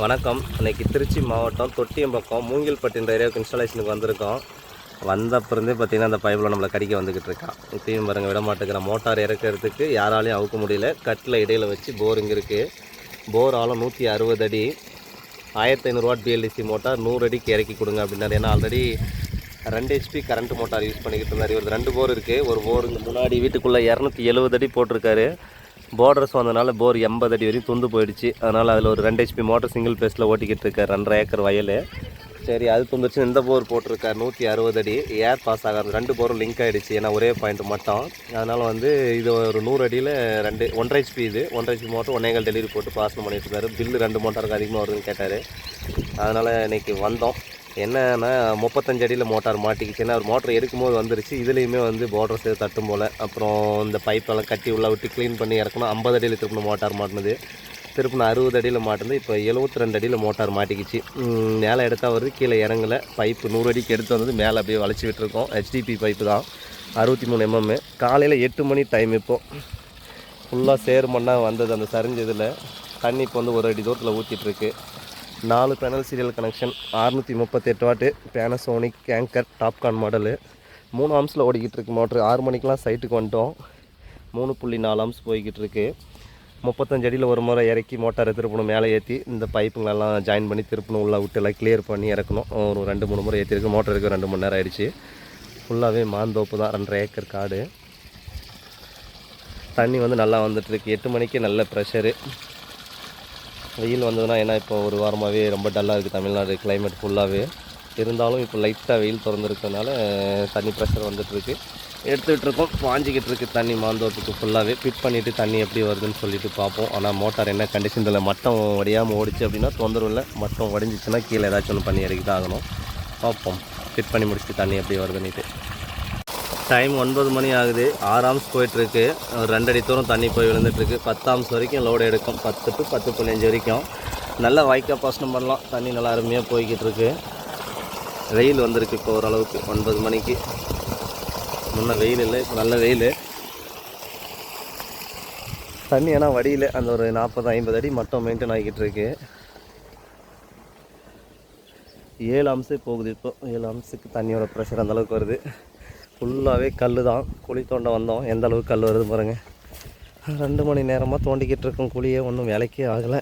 வணக்கம். இன்றைக்கி திருச்சி மாவட்டம் தொட்டியம்பக்கம் மூங்கில்பட்டின்ற ஏரியாவுக்கு இன்ஸ்டாலேஷனுக்கு வந்திருக்கோம். வந்த அப்புறந்தே பார்த்தீங்கன்னா அந்த பைப்பில் நம்மளை கடிக்க வந்துக்கிட்டு இருக்கான் இப்பயும் பாருங்கள் விட மாட்டேங்கிற மோட்டார் இறக்கிறதுக்கு யாராலையும் அவுக்க முடியல. கட்டில் இடையில் வச்சு போரிங் இருக்குது போர் ஆழம் நூற்றி அறுபது அடி. ஆயிரத்தி ஐநூறுவா பிஎல்டிசி மோட்டார் நூறு அடிக்கு இறக்கி கொடுங்க அப்படின்னாரு. ஏன்னா ஆல்ரெடி ரெண்டு ஹெச்பி கரண்ட் மோட்டார் யூஸ் பண்ணிக்கிட்டு இருந்தார். இவர் ரெண்டு போர் இருக்குது ஒரு போர் இங்க முன்னாடி வீட்டுக்குள்ளே இரநூத்தி எழுபது அடி போட்டிருக்காரு. போர்டர்ஸ் வந்ததுனால போர் எண்பது அடி வரையும் துந்து போயிடுச்சு. அதனால் அதில் ஒரு ரெண்டு ஹெச்பி மோட்டர் சிங்கிள் பேஸில் ஓட்டிக்கிட்டு இருக்கார் ரெண்டரை ஏக்கர் வயல். சரி அது துந்துச்சு இந்த போர் போட்டிருக்கார் நூற்றி அறுபது அடி. ஏர் பாஸ் ஆகாது ரெண்டு போரும் லிங்க் ஆகிடுச்சு ஏன்னா ஒரே பாயிண்ட் மட்டும். அதனால் வந்து இது ஒரு நூறு அடியில் ரெண்டு ஒன்றரை ஹெச்பி இது. ஒன்றரை ஹெச்பி மோட்டர் ஒன்னேகால் டெலிவரி போட்டு பாசனம் பண்ணிட்டு இருக்காரு பில்லு ரெண்டு மோட்டருக்கு அதிகமாக வருதுன்னு கேட்டார். அதனால் இன்னைக்கு வந்தோம். என்னன்னா முப்பத்தஞ்சு அடியில் மோட்டார் மாட்டிக்கிச்சுன்னா ஒரு மோட்டர் எடுக்கும்போது வந்துருச்சு. இதுலேயுமே வந்து பார்டர் சேர்த்து தட்டும் போல். அப்புறம் இந்த பைப்பெல்லாம் கட்டி உள்ள விட்டு க்ளீன் பண்ணி இறக்கணும். ஐம்பது அடியில் திருப்பின மோட்டார் மாட்டினது. திருப்பின அறுபது அடியில் மாட்டினது. இப்போ எழுபத்தி ரெண்டு அடியில் மோட்டார் மாட்டிக்கிச்சு. மேலே எடுத்தால் வருது கீழே இறங்கலை. பைப்பு நூறு அடிக்கு எடுத்து வந்தது மேலே அப்படியே வளைச்சி விட்டுருக்கோம். ஹெச்டிபி பைப்பு தான். அறுபத்தி மூணு எம்எம்மு காலையில் எட்டு மணி டைம் இப்போ. ஃபுல்லாக சேறு மண்ணாக வந்தது அந்த சரிஞ்சதில். தண்ணி இப்போ வந்து ஒரு அடி தூரத்தில் ஊற்றிட்டுருக்கு நாலு பேனல் சீரியல் கனெக்ஷன் அறுநூற்றி முப்பத்தெட்டு வாட்டு பேனசோனிக் கேங்கர் டாப்கான் மாடலு மூணு ஆம்ஸில் ஓடிக்கிட்டு இருக்கு மோட்ரு ஆறு மணிக்கெலாம் சைட்டுக்கு வந்துட்டோம். மூணு புள்ளி நாலு ஆம்ஸ் போய்கிட்டு இருக்கு. முப்பத்தஞ்சு அடியில் ஒரு முறை இறக்கி மோட்டாரை திருப்பணும் மேலே ஏற்றி இந்த பைப்புங்களெல்லாம் ஜாயின் பண்ணி திருப்பணும் உள்ளே விட்டு எல்லாம் கிளியர் பண்ணி இறக்கணும். ஒரு ரெண்டு மூணு முறை ஏற்றிருக்கு மோட்டருக்கு ரெண்டு மணி நேரம் ஆயிடுச்சு. ஃபுல்லாகவே மாந்தோப்பு தான் ரெண்டரை ஏக்கர் காடு. தண்ணி வந்து நல்லா வந்துட்டுருக்கு எட்டு மணிக்கு நல்ல ப்ரெஷரு வெயில் வந்ததுன்னா ஏன்னா இப்போ ஒரு வாரமாகவே ரொம்ப டல்லாக இருக்குது தமிழ்நாடு கிளைமேட் ஃபுல்லாகவே இருந்தாலும் இப்போ லைட்டாக வெயில் திறந்துருக்கனால தண்ணி ப்ரெஷர் வந்துட்டுருக்கு. எடுத்துக்கிட்டு இருக்கோம் வாஞ்சிக்கிட்டு இருக்குது தண்ணி மாந்தோட்டுக்கு ஃபுல்லாகவே ஃபிட் பண்ணிவிட்டு தண்ணி எப்படி வருதுன்னு சொல்லிட்டு பார்ப்போம். ஆனால் மோட்டார் என்ன கண்டிஷனில் மட்டம் வடியாமல் ஓடிச்சு அப்படின்னா தொந்தரவு இல்லை. மட்டம் வடிஞ்சிச்சுன்னா கீழே ஏதாச்சும் ஒன்று பண்ணி இறக்கி தான் ஆகணும். பார்ப்போம். ஃபிட் பண்ணி முடிச்சுட்டு தண்ணி எப்படி வருதுன்னுட்டு. டைம் ஒன்பது மணி ஆகுது. ஆறாம்ஸ் போயிட்டுருக்கு. ஒரு ரெண்டடி தூரம் தண்ணி போய் விழுந்துட்டுருக்கு. பத்தாம்ஸ் வரைக்கும் லோடு எடுக்கும். பத்து டு பத்து பதினஞ்சு வரைக்கும். நல்லா வாய்க்கால் பாசனம் பண்ணலாம். தண்ணி நல்லா அருமையாக போய்கிட்டு இருக்கு வெயில் வந்திருக்கு இப்போ ஓரளவுக்கு. ஒன்பது மணிக்கு. முன்ன வெயில் இல்லை இப்போ நல்ல வெயில். தண்ணி ஏன்னா வடியில். அந்த ஒரு நாற்பது ஐம்பது அடி மட்டும் மெயின்டைன் ஆகிக்கிட்டு இருக்கு ஏழு அம்சே போகுது இப்போ. ஏழு அம்சுக்கு தண்ணியோட ப்ரெஷர் அந்தளவுக்கு வருது. ஃபுல்லாகவே கல் தான் குழி தோண்ட வந்தோம். எந்த அளவுக்கு கல் வருது பாருங்கள் ரெண்டு மணி நேரமாக தோண்டிக்கிட்டு இருக்கோம். குழியே ஒன்றும் வேலைக்கே ஆகலை.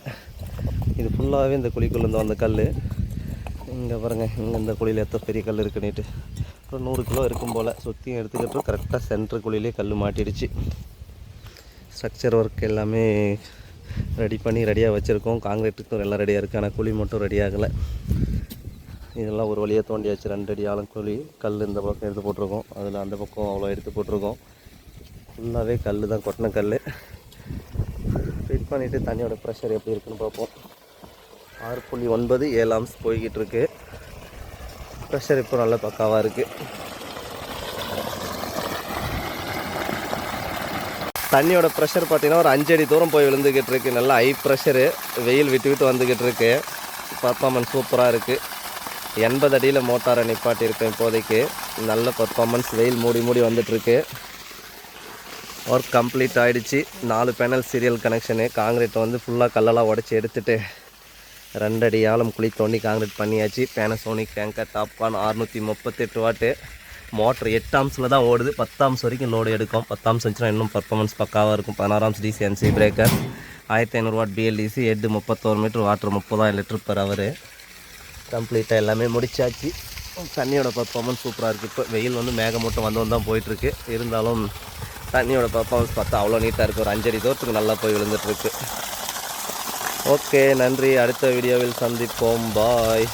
இது ஃபுல்லாகவே இந்த குழிக்குள்ளேருந்து வந்த கல் இங்கே பாருங்கள் இங்கே இந்த குழியில் எத்தனை பெரிய கல் இருக்குன்னுட்டு. ஒரு நூறு கிலோ இருக்கும் போல். சுற்றியும் எடுத்துக்கிட்டு கரெக்டாக சென்ட்ரு குழியிலே கல் மாட்டிடுச்சு. ஸ்ட்ரக்சர் ஒர்க் எல்லாமே ரெடி பண்ணி ரெடியாக வச்சுருக்கோம். காங்கிரீட்டுக்கும் எல்லாம் ரெடியாக இருக்குது ஆனால் குழி மட்டும் ரெடி ஆகலை. இதெல்லாம் ஒரு வழியாக தோண்டியாச்சு ரெண்டு அடி ஆழம் குழி கல் இந்த பக்கம் எடுத்து போட்டிருக்கோம். அதில் அந்த பக்கம் அவ்வளோ எடுத்து போட்டிருக்கோம். ஃபுல்லாகவே கல் தான் கொட்டின கல் ஃபிட் பண்ணிவிட்டு தண்ணியோட ப்ரெஷர் எப்படி இருக்குன்னு பார்ப்போம். ஆறு புள்ளி ஒன்பது ஏழு ஆம்ஸ் போய்கிட்டு இருக்கு. ப்ரெஷர் இப்போ நல்ல பக்காவாக இருக்குது தண்ணியோட ப்ரெஷர் பார்த்தீங்கன்னா ஒரு அஞ்சு அடி தூரம் போய் விழுந்துக்கிட்டு இருக்கு. நல்லா ஹை ப்ரெஷரு வெயில் விட்டு விட்டு வந்துக்கிட்டு இருக்கு. பர்ஃபார்மன்ஸ் சூப்பராக இருக்குது எண்பது அடியில் மோட்டாரை நிப்பாட்டியிருக்கேன் இப்போதைக்கு. நல்ல பர்ஃபார்மன்ஸ் வெயில் மூடி மூடி வந்துட்டுருக்கு. ஒர்க் கம்ப்ளீட் ஆகிடுச்சு நாலு பேனல் சீரியல் கனெக்ஷனு காங்கிரீட் வந்து ஃபுல்லாக கல்லெல்லாம் உடச்சி எடுத்துட்டு ரெண்டு அடி ஆழம் குழி தோண்டி காங்கிரீட் பண்ணியாச்சு. பேனசோனிக் டேங்கர் டாப்கான் அறுநூற்றி முப்பத்தெட்டு வாட்டு. மோட்ரு எட்டாம்ஸில் தான் ஓடுது. பத்தாம்ஸ் வரைக்கும் லோடு எடுக்கும். பத்தாம்ஸ் வந்துச்சுன்னா இன்னும் பர்ஃபார்மன்ஸ் பக்காவாக இருக்கும். பதினாறாம்ஸ் டிசிஎன்சி பிரேக்கர் ஆயிரத்தி ஐநூறு வாட் பிஎல்டிசி எட்டு முப்பத்தோரு மீட்டர் வாட்டர் முப்பதாயிரம் லிட்டர் பெர் அவர் கம்ப்ளீட்டாக எல்லாமே முடிச்சாச்சு. தண்ணியோட பர்ஃபார்மன்ஸ் சூப்பராக இருக்குது இப்போ வெயில் வந்து மேகமூட்டம் வந்து வந்து தான் போயிட்டுருக்கு. இருந்தாலும் தண்ணியோட பர்ஃபார்மன்ஸ் பார்த்தா அவ்வளோ நீட்டாக இருக்குது ஒரு அஞ்சடி தூரத்துக்கு நல்லா போய் விழுந்துட்டுருக்கு. ஓகே நன்றி. அடுத்த வீடியோவில் சந்திப்போம். பாய்